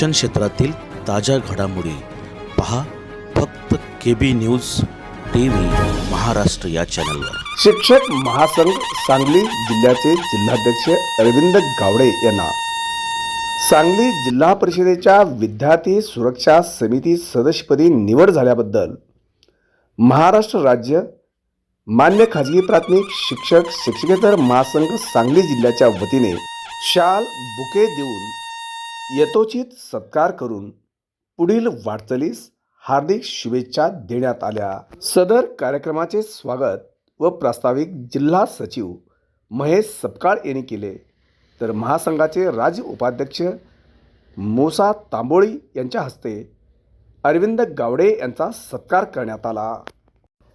शिक्षण क्षेत्रातील ताज्या घडामोडी पहा फक्त K B news T V Maharashtra या चॅनलवर. शिक्षक महासंघ सांगली जिल्ह्याचे जिल्हाध्यक्ष अरविंद गावडे यांना सांगली जिल्हा परिषदेच्या विद्यार्थी सुरक्षा समिती सदस्यपदी निवड झाल्याबद्दल महाराष्ट्र राज्य मान्य खाजगी प्राथमिक शिक्षक शिक्षकेतर महासंघ सांगली जिल्ह्याच्या वतीने शाल बुके देऊन यथोचित सत्कार करून पुढील वाटचालीस हार्दिक शुभेच्छा देण्यात आल्या. सदर कार्यक्रमाचे स्वागत व प्रास्ताविक जिल्हा सचिव महेश सपकाळ यांनी केले. तर महासंघाचे राज्य उपाध्यक्ष मोसा तांबोळी यांच्या हस्ते अरविंद गावडे यांचा सत्कार करण्यात आला.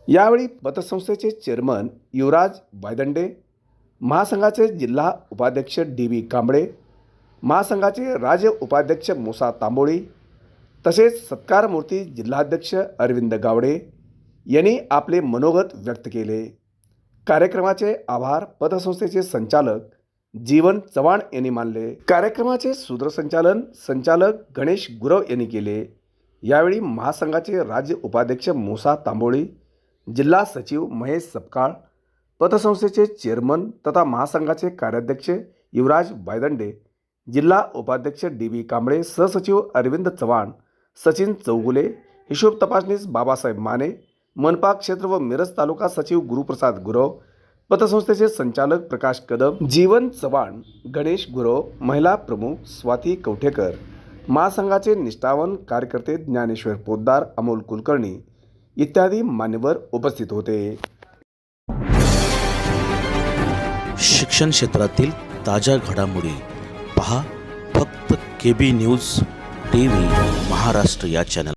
यावेळी पतसंस्थेचे चेअरमन युवराज बायदंडे महासंघाचे जिल्हा उपाध्यक्ष डी व्ही कांबळे महासंघाचे राज्य उपाध्यक्ष मुसा तांबोळी तसेच सत्कारमूर्ती जिल्हाध्यक्ष अरविंद गावडे यांनी आपले मनोगत व्यक्त केले. कार्यक्रमाचे आभार पतसंस्थेचे संचालक जीवन चव्हाण यांनी मानले. कार्यक्रमाचे सूत्रसंचालन संचालक गणेश गुरव यांनी केले. यावेळी महासंघाचे राज्य उपाध्यक्ष मुसा तांबोळी जिल्हा सचिव महेश सपकाळ पतसंस्थेचे चेअरमन तथा महासंघाचे कार्याध्यक्ष युवराज बायदंडे जिल्हा उपाध्यक्ष डी बी कांबळे सहसचिव अरविंद चव्हाण सचिन चौगुले हिशोब तपासणीस बाबासाहेब माने मनपा क्षेत्र व मिरज तालुका सचिव गुरुप्रसाद गुरव पतसंस्थेचे संचालक प्रकाश कदम जीवन चव्हाण गणेश गुरव महिला प्रमुख स्वाती कवठेकर महासंघाचे निष्ठावन कार्यकर्ते ज्ञानेश्वर पोद्दार अमोल कुलकर्णी इत्यादी मान्यवर उपस्थित होते. शिक्षण क्षेत्रातील ताज्या घडामोडी पहा फक्त K B news T V Maharashtra या चॅनल